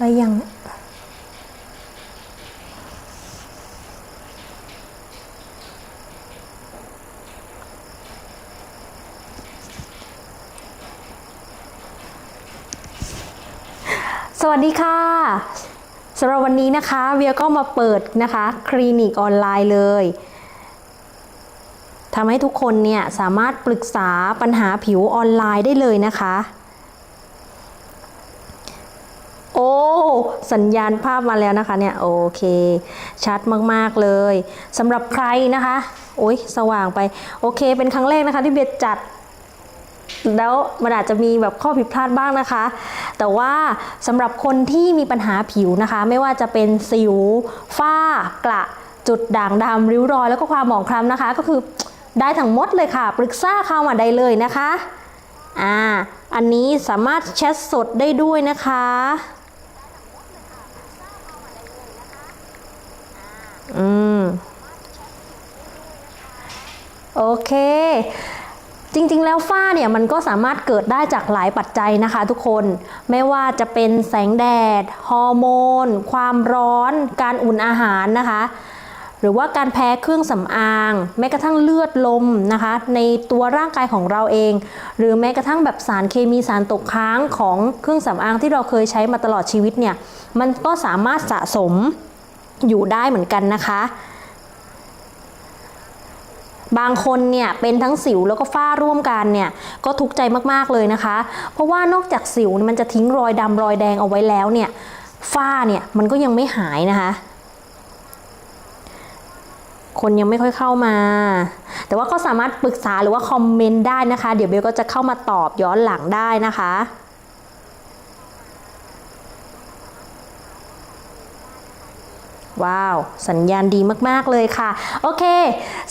อะยังสวัสดีค่ะสำหรับวันนี้นะคะเวียก็มาเปิดนะคะคลินิกออนไลน์เลยทำให้ทุกคนเนี่ยสามารถปรึกษาปัญหาผิวออนไลน์ได้เลยนะคะ โอ้ สัญญาณภาพมาแล้วนะคะเนี่ยโอเค ชัดมากๆเลยสำหรับใครนะคะโอ้ยสว่างไปโอเค เป็นครั้งแรกนะคะที่เบียจัดแล้วมันอาจจะมีแบบข้อผิดพลาดบ้างนะคะ แต่ว่าสำหรับคนที่มีปัญหาผิวนะคะ ไม่ว่าจะเป็นสิว ฝ้ากระจุดด่างดำริ้วรอย แล้วก็ความหมองคล้ำนะคะ ก็คือได้ทั้งหมดเลยค่ะ ปรึกษาเข้ามาได้เลยนะคะ อ่า อันนี้สามารถแชทสดได้ด้วยนะคะ อืมโอเค จริงๆ แล้วฝ้าเนี่ยมันก็สามารถเกิดได้จากหลายปัจจัยนะคะทุกคน ไม่ว่าจะเป็นแสงแดด ฮอร์โมน ความร้อน การอุ่นอาหารนะคะ หรือว่าการแพ้เครื่องสำอาง แม้กระทั่งเลือดลมนะคะ ในตัวร่างกายของเราเอง หรือแม้กระทั่งแบบสารเคมีสารตกค้างของเครื่องสำอางที่เราเคยใช้มาตลอดชีวิตเนี่ย มันก็สามารถสะสม อยู่ได้เหมือนกันนะคะ บางคนเนี่ยเป็นทั้งสิวแล้วก็ฝ้าร่วมกันเนี่ยก็ทุกข์ใจมากๆเลยนะคะ เพราะว่านอกจากสิวมันจะทิ้งรอยดำรอยแดงเอาไว้แล้วเนี่ยฝ้าเนี่ยมันก็ยังไม่หายนะคะคนยังไม่ค่อยเข้ามา แต่ว่าก็สามารถปรึกษาหรือว่าคอมเมนต์ได้นะคะ เดี๋ยวเบลก็จะเข้ามาตอบย้อนหลังได้นะคะ ว้าว สัญญาณดีมาก ๆ เลยค่ะ โอเค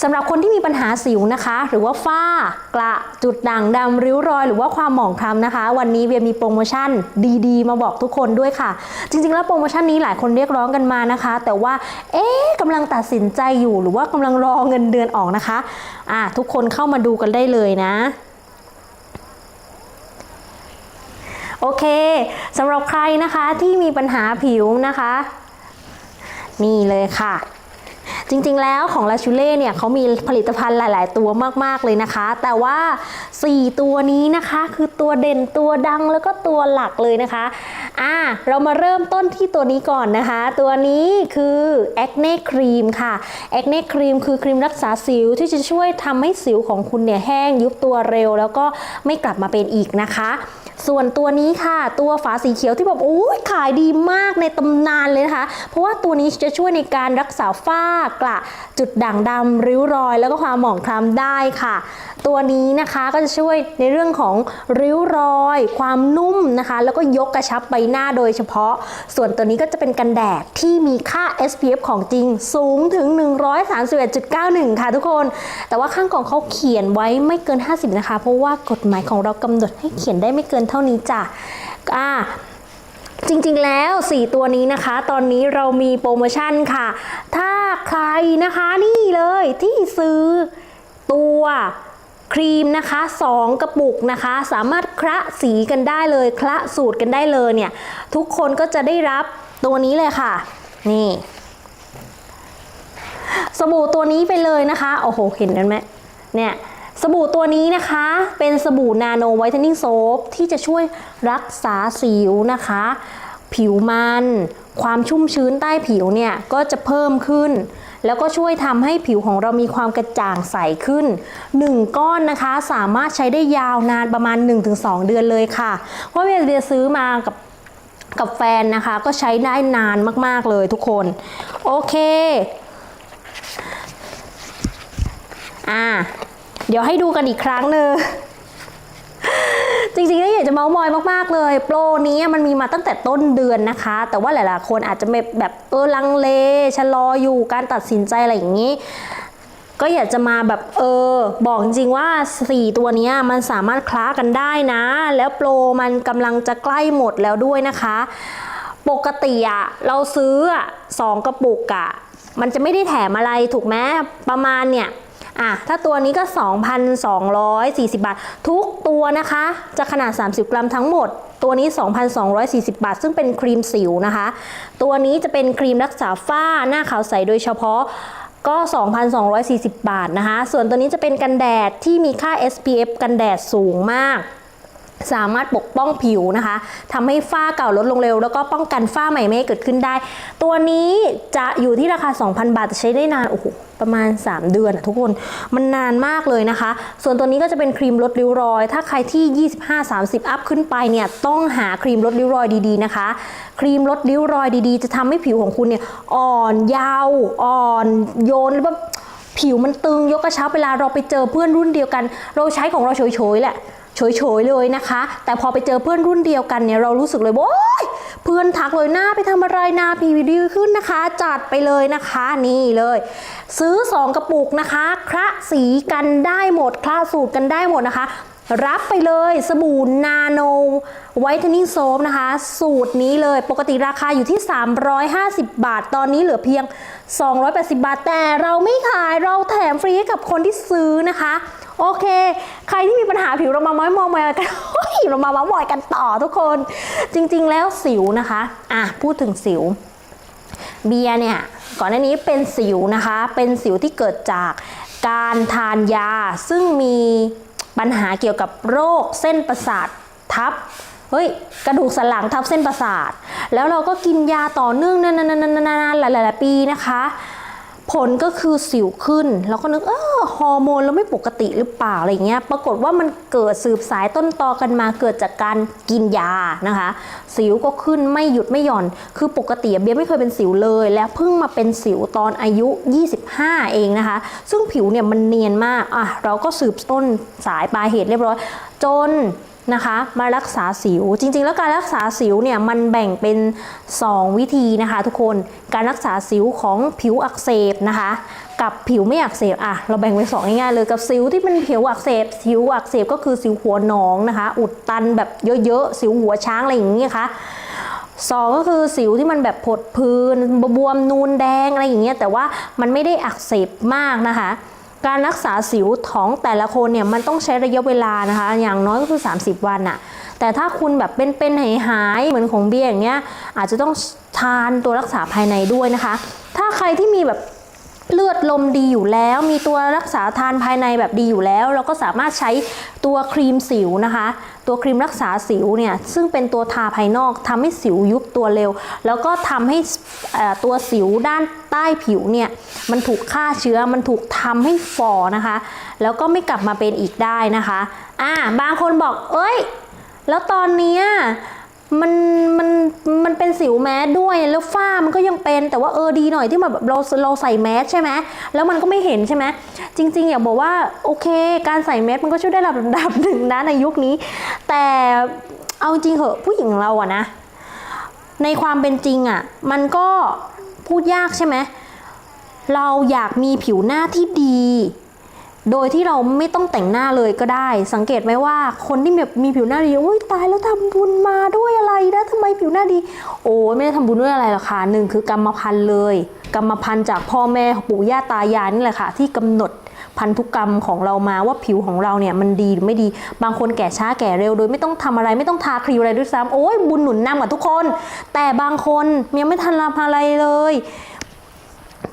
สำหรับคนที่มีปัญหาสิวนะคะ หรือว่าฝ้ากระจุดด่างดำริ้วรอย หรือว่าความหมองคล้ำนะคะ วันนี้เวียมีโปรโมชั่นดีๆ มาบอกทุกคนด้วยค่ะ จริง ๆ แล้วโปรโมชั่นนี้หลายคนเรียกร้องกันมานะคะ แต่ว่าเอ๊ะกำลังตัดสินใจอยู่ หรือว่ากำลังรอเงินเดือนออกนะคะอะทุกคนเข้ามาดูกันได้เลยนะโอเคสำหรับใครนะคะที่มีปัญหาผิวนะคะ นี่เลยค่ะ จริงๆแล้วของลาชูเล่เนี่ยเขามีผลิตภัณฑ์หลาย ๆ ตัวมากๆเลยนะคะ แต่ว่า 4 ตัวนี้นะคะคือตัวเด่นตัวดังแล้วก็ตัวหลักเลยนะคะอ่าเรามาเริ่มต้นที่ตัวนี้ก่อนนะคะ ตัวนี้คือ Acne Cream ค่ะ Acne Cream คือครีมรักษาสิวที่จะช่วยทำให้สิวของคุณเนี่ยแห้งยุบตัวเร็ว แล้วก็ไม่กลับมาเป็นอีกนะคะ ส่วนตัวนี้ค่ะ ตัวฝาสีเขียวที่แบบโอ้ยขายดีมากในตำนานเลยนะคะ เพราะว่าตัวนี้จะช่วยในการรักษาฝ้ากระจุดด่างดำริ้วรอย แล้วก็ความหมองคล้ำได้ค่ะ ตัวนี้นะคะก็จะช่วยในเรื่องของริ้วรอย ความนุ่มนะคะ แล้วก็ยกกระชับใบหน้าโดยเฉพาะ ส่วนตัวนี้ก็จะเป็นกันแดดที่มีค่า SPF ของจริงสูงถึง 131.91 ค่ะทุกคน แต่ว่าข้างกล่องเขาเขียนไว้ไม่เกิน 50 นะคะ เพราะว่ากฎหมายของเรากำหนดให้เขียนได้ไม่เกินเท่านี้จ้ะอ่าจริงๆ แล้ว 4 ตัวนี้นะคะ ตอนนี้เรามีโปรโมชั่นค่ะ ถ้าใครนะคะนี่เลยที่ซื้อตัวครีมนะคะ 2 กระปุกนะคะ สามารถคละสีกันได้เลยคละสูตรกันได้เลยเนี่ย ทุกคนก็จะได้รับตัวนี้เลยค่ะ นี่สบู่ตัวนี้ไปเลยนะคะ โอ้โห เห็นกันไหมเนี่ย สบู่ตัวนี้นะคะเป็นสบู่นาโนไวท์เทนนิ่งโซฟที่จะช่วยรักษาสิวนะคะ ผิวมัน ความชุ่มชื้นใต้ผิวเนี่ยก็จะเพิ่มขึ้น แล้วก็ช่วยทำให้ผิวของเรามีความกระจ่างใสขึ้น 1 ก้อนนะคะสามารถใช้ได้ยาวนานประมาณ 1-2 เดือนเลยค่ะ เพราะเวลาเดียซื้อมากับกับแฟนนะคะ ก็ใช้ได้นานมาก ๆ เลยทุกคน โอเค อ่า เดี๋ยวให้ดูกันอีกครั้งหนึ่งจริงๆแล้วอยากจะเมาส์มอยมากๆเลย โปรนี้มันมีมาตั้งแต่ต้นเดือนนะคะ แต่ว่าหลายๆคนอาจจะแบบเออลังเลชะลออยู่การตัดสินใจอะไรอย่างนี้ ก็อยากจะมาแบบเออ บอกจริงๆว่า 4 ตัวนี้มันสามารถคล้ากันได้นะ แล้วโปรมันกำลังจะใกล้หมดแล้วด้วยนะคะ ปกติอะเราซื้อสองกระปุกอะมันจะไม่ได้แถมอะไรถูกไหมประมาณเนี่ย อะถ้าตัวนี้ก็ 2,240 บาท ทุกตัวนะคะ จะขนาด 30 กรัมทั้งหมด ตัวนี้ 2,240 บาท ซึ่งเป็นครีมสิวนะคะ ตัวนี้จะเป็นครีมรักษาฝ้าหน้าขาวใสโดยเฉพาะก็ 2,240 บาทนะคะ ส่วนตัวนี้จะเป็นกันแดดที่มีค่า SPF กันแดดสูงมาก สามารถปกป้องผิวนะคะทำให้ฝ้าเก่าลดลงเร็ว แล้วก็ป้องกันฝ้าใหม่ไม่ให้เกิดขึ้นได้ ตัวนี้จะอยู่ที่ราคา 2,000 บาทใช้ได้นานโอ้โหประมาณ 3 เดือนอะทุกคนมันนานมากเลยนะคะ ส่วนตัวนี้ก็จะเป็นครีมลดริ้วรอย ถ้าใครที่ 25-30 อัพขึ้นไปเนี่ยต้องหาครีมลดริ้วรอยดีๆนะคะ ครีมลดริ้วรอยดีๆ จะทำให้ผิวของคุณเนี่ยอ่อนยาวอ่อนโยนหรือว่าผิวมันตึงยกกระชับเวลาเราไปเจอเพื่อนรุ่นเดียวกัน เราใช้ของเราเฉยๆแหละ เฉยๆเลยนะคะ แต่พอไปเจอเพื่อนรุ่นเดียวกันเนี่ยเรารู้สึกเลยว่าโอ๊ยเพื่อนทักเลยหน้าไปทำอะไรหน้าผิวดีขึ้นนะคะ จัดไปเลยนะคะนี่เลย ซื้อ 2 กระปุกนะคะคละสีกันได้หมดคละสูตรกันได้หมดนะคะรับไปเลยสบู่นาโนไวท์เทนนิ่งโซฟนะคะ สูตรนี้เลยปกติราคาอยู่ที่ 350 บาท ตอนนี้เหลือเพียง 280 บาท แต่เราไม่ขายเราแถมฟรีให้กับคนที่ซื้อนะคะ โอเค ใครที่มีปัญหาผิวเรามาม้อยมอยกันเรามาเม้ามอยกันต่อทุกคน จริงๆแล้วสิวนะคะ อะพูดถึงสิว เบียร์เนี่ยก่อนหน้านี้เป็นสิวนะคะ เป็นสิวที่เกิดจากการทานยา ซึ่งมีปัญหาเกี่ยวกับโรคเส้นประสาททับเฮ้ยกระดูกสันหลังทับเส้นประสาท แล้วเราก็กินยาต่อเนื่องนานๆหลายๆปีนะคะ ผลก็คือสิวขึ้น แล้วก็นึกเออฮอร์โมนเราไม่ปกติหรือเปล่าอะไรเงี้ย ปรากฏว่ามันเกิดสืบสายต้นตอกันมาเกิดจากการกินยานะคะ สิวก็ขึ้นไม่หยุดไม่หย่อน คือปกติเบียร์ไม่เคยเป็นสิวเลย แล้วเพิ่งมาเป็นสิวตอนอายุ 25 เองนะคะ ซึ่งผิวเนี่ยมันเนียนมากอะเราก็สืบต้นสายปลายเหตุเรียบร้อย จน นะคะ มารักษาสิว จริง ๆ แล้วการรักษาสิวเนี่ยมันแบ่งเป็น 2 วิธีนะคะทุกคน การรักษาสิวของผิวอักเสบนะคะ กับผิวไม่อักเสบอะเราแบ่งเป็นสองง่ายๆเลยกับสิวที่เป็นผิวอักเสบ สิวอักเสบก็คือสิวหัวหนองนะคะ อุดตันแบบเยอะๆ สิวหัวช้างอะไรอย่างเงี้ยค่ะสองก็คือสิวที่มันแบบผดพื้นบวมนูนแดงอะไรอย่างเงี้ยแต่ว่ามันไม่ได้อักเสบมากนะคะ การรักษาสิวของแต่ละคนเนี่ยมันต้องใช้ระยะเวลานะคะ อย่างน้อยก็คือ 30 วันอะแต่ถ้าคุณแบบเป็นๆหายหายๆเหมือนของเบี้ยอย่างเงี้ยอาจจะต้องทานตัวรักษาภายในด้วยนะคะ ถ้าใครที่มีแบบ เลือดลมดีอยู่แล้ว มีตัวรักษาทานภายในแบบดีอยู่แล้ว เราก็สามารถใช้ตัวครีมสิวนะคะ ตัวครีมรักษาสิวเนี่ยซึ่งเป็นตัวทาภายนอกทำให้สิวยุบตัวเร็ว แล้วก็ทำให้ตัวสิวด้านใต้ผิวเนี่ยมันถูกฆ่าเชื้อมันถูกทำให้ฝ่อนะคะ แล้วก็ไม่กลับมาเป็นอีกได้นะคะอ่าบางคนบอกเอ้ย แล้วตอนเนี้ย มันมันมันเป็นสิวแมสด้วยแล้วฝ้ามันก็ยังเป็นแต่ว่าเออดีหน่อยที่แบบเราเราใส่แมสใช่ไหมแล้วมันก็ไม่เห็นใช่ไหมจริง ๆ อยากบอกว่าโอเค การใส่แมสมันก็ช่วยได้ระดับหนึ่งนะในยุคนี้ แต่เอาจริงเหอะผู้หญิงเราอะนะ ในความเป็นจริงอะมันก็พูดยากใช่ไหมเราอยากมีผิวหน้าที่ดี โดยที่เราไม่ต้องแต่งหน้าเลยก็ได้ สังเกตไหมว่าคนที่แบบมีผิวหน้าดีโอ้ยตายแล้วทำบุญมาด้วยอะไรนะทำไมผิวหน้าดี โอ้ยไม่ได้ทำบุญด้วยอะไรหรอกค่ะหนึ่งคือกรรมพันธุ์เลย กรรมพันธุ์จากพ่อแม่ปู่ย่าตายายนี่แหละค่ะ ที่กำหนดพันธุกรรมของเรามาว่าผิวของเราเนี่ยมันดีหรือไม่ดี บางคนแก่ช้าแก่เร็ว โดยไม่ต้องทำอะไรไม่ต้องทาครีมอะไรด้วยซ้ำโอ้ยบุญหนุนนำกับทุกคน แต่บางคนยังไม่ทันทำอะไรเลย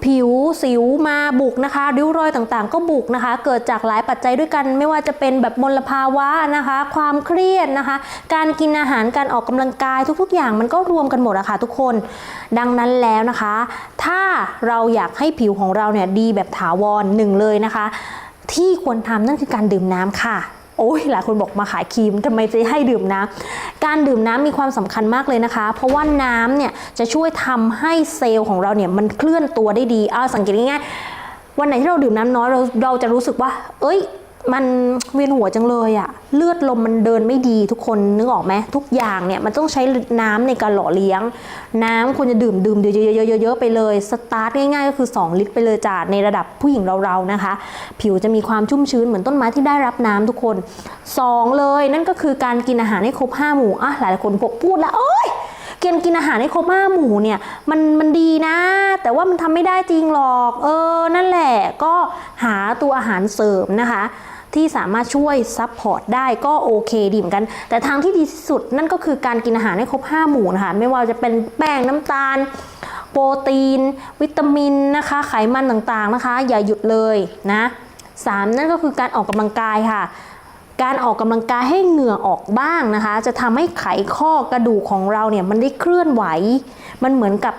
ผิวสิวมาบุกนะคะ ริ้วรอยต่างๆ ก็บุกนะคะ เกิดจากหลายปัจจัยด้วยกันไม่ว่าจะเป็นแบบมลภาวะนะคะ ความเครียดนะคะ การกินอาหารการออกกำลังกายทุกๆ อย่างมันก็รวมกันหมดอะค่ะทุกคน ดังนั้นแล้วนะคะ ถ้าเราอยากให้ผิวของเราเนี่ยดีแบบถาวรหนึ่งเลยนะคะ ที่ควรทำนั่นคือการดื่มน้ำค่ะ โอ้ยหลายคนบอกมาขายครีมทำไมจะให้ดื่มน้ำการดื่มน้ำมีความสำคัญมากเลยนะคะ เพราะว่าน้ำเนี่ยจะช่วยทำให้เซลล์ของเราเนี่ยมันเคลื่อนตัวได้ดีเอาสังเกตง่ายๆวันไหนที่เราดื่มน้ำน้อยเราเราจะรู้สึกว่า เอ้ย มันเวียนหัวจังเลยอะเลือดลมมันเดินไม่ดีทุกคนนึกออกไหมทุกอย่างเนี่ยมันต้องใช้น้ำในการหล่อเลี้ยง น้ำควรจะดื่มดื่มเยอะๆๆๆไปเลยสตาร์ทง่ายๆก็คือ 2 ลิตรไปเลยจ้าในระดับผู้หญิงเราๆนะคะ ผิวจะมีความชุ่มชื้นเหมือนต้นไม้ที่ได้รับน้ำทุกคน 2 เลยนั่นก็คือการกินอาหารให้ครบ5หมู่อะหลายคนพูดแล้วโอ๊ยกินกินอาหารให้ครบห้าหมู่เนี่ยมันมันดีนะ แต่ว่ามันทำไม่ได้จริงหรอก เออ นั่นแหละก็หาตัวอาหารเสริมนะคะ ที่สามารถช่วยซัพพอร์ตได้ก็โอเคดีเหมือนกัน แต่ทางที่ดีที่สุดนั่นก็คือการกินอาหารให้ครบ 5 หมู่นะคะ ไม่ว่าจะเป็นแป้งน้ำตาล โปรตีน วิตามินนะคะ ไขมันต่างๆนะคะ อย่าหยุดเลยนะสามนั่นก็คือการออกกำลังกายค่ะการออกกำลังกายให้เหงื่อออกบ้างนะคะ จะทำให้ไขข้อกระดูกของเราเนี่ยมันได้เคลื่อนไหว มันเหมือนกับ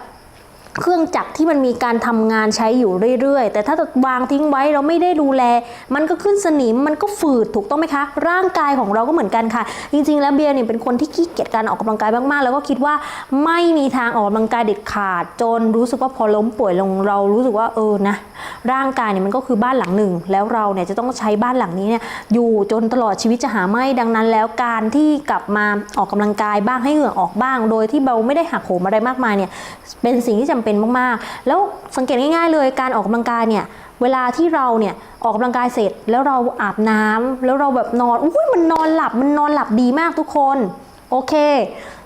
เครื่องจักรที่มันมีการทำงานใช้อยู่เรื่อยๆ แต่ถ้าวางทิ้งไว้เราไม่ได้ดูแล มันก็ขึ้นสนิมมันก็ฝืดถูกต้องไหมคะ ร่างกายของเราก็เหมือนกันค่ะ จริงๆ แล้วเบียร์เนี่ยเป็นคนที่ขี้เกียจการออกกำลังกายมากๆ แล้วก็คิดว่าไม่มีทางออกกำลังกายเด็ดขาด จนรู้สึกว่าพอล้มป่วยลงเรารู้สึกว่าเออนะร่างกายเนี่ยมันก็คือบ้านหลังหนึ่ง แล้วเราเนี่ยจะต้องใช้บ้านหลังนี้เนี่ยอยู่จนตลอดชีวิตจะหาไม่ดังนั้น แล้วการที่กลับมาออกกำลังกายบ้างให้เหงื่อออกบ้าง โดยที่เราไม่ได้หักโหมอะไรมากมายเนี่ยเป็นสิ่งที่จำเป็นมากๆ แล้วสังเกตง่าย ๆ เลยการออกกำลังกายเนี่ยเวลาที่เราเนี่ยออกกำลังกายเสร็จแล้วเราอาบน้ำแล้วเราแบบนอนอุ้ยมันนอนหลับมันนอนหลับดีมากทุกคนโอเค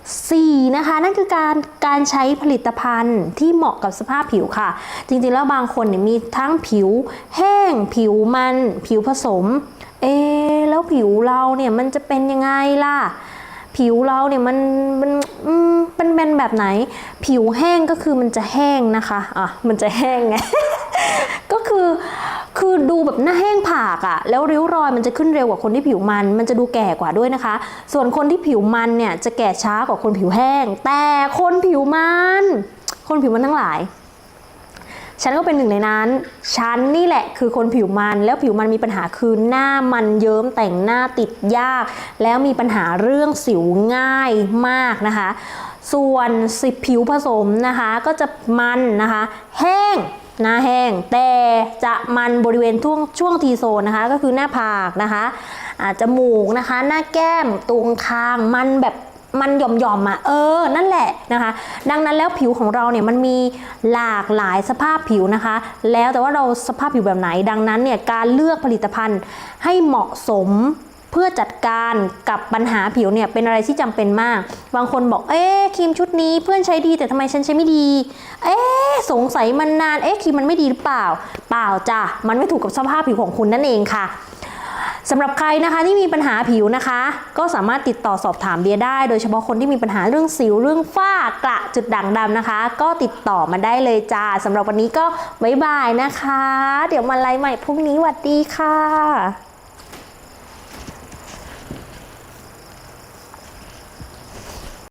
4 นะคะ นั่นคือการการใช้ผลิตภัณฑ์ที่เหมาะกับสภาพผิวค่ะ จริงๆแล้วบางคนเนี่ยมีทั้งผิวแห้ง ผิวมัน ผิวผสม เอะแล้วผิวเราเนี่ยมันจะเป็นยังไงล่ะ ผิวเราเนี่ยมันมันอืมเป็นเป็นแบบไหน ผิวแห้งก็คือมันจะแห้งนะคะอะมันจะแห้งไงก็คือคือดูแบบหน้าแห้งผากอะแล้วริ้วรอยมันจะขึ้นเร็วกว่าคนที่ผิวมัน มันจะดูแก่กว่าด้วยนะคะ ส่วนคนที่ผิวมันเนี่ยจะแก่ช้ากว่าคนผิวแห้ง แต่คนผิวมัน คนผิวมันทั้งหลาย ฉันก็เป็นหนึ่งในนั้น ฉันนี่แหละคือคนผิวมัน แล้วผิวมันมีปัญหาคือหน้ามันเยิ้มแต่งหน้าติดยาก แล้วมีปัญหาเรื่องสิวง่ายมากนะคะ ส่วนสิผิวผสมนะคะก็จะมันนะคะ แห้งหน้าแห้ง แต่จะมันบริเวณช่วงช่วงทีโซนนะคะ ก็คือหน้าผากนะคะอาจจมูกนะคะ หน้าแก้มตรงคางมันแบบ มันหย่อมๆอะเออ นั่นแหละนะคะ ดังนั้นแล้วผิวของเราเนี่ยมันมีหลากหลายสภาพผิวนะคะ แล้วแต่ว่าเราสภาพผิวแบบไหน ดังนั้นเนี่ยการเลือกผลิตภัณฑ์ให้เหมาะสมเพื่อจัดการกับปัญหาผิวเนี่ยเป็นอะไรที่จำเป็นมาก บางคนบอก เอ๊ครีมชุดนี้เพื่อนใช้ดีแต่ทำไมฉันใช้ไม่ดี เอ๊สงสัยมันนาน เอ๊ครีมมันไม่ดีหรือเปล่า เปล่าจ้ะ มันไม่ถูกกับสภาพผิวของคุณนั่นเองค่ะ สำหรับใครนะคะที่มีปัญหาผิวนะคะ ก็สามารถติดต่อสอบถามเบียได้ โดยเฉพาะคนที่มีปัญหาเรื่องสิวเรื่องฝ้ากระจุดด่างดำนะคะ ก็ติดต่อมาได้เลยจ้าสำหรับวันนี้ก็บ๊ายบายนะคะ เดี๋ยวมาไลฟ์ใหม่พรุ่งนี้หวัดดีค่ะ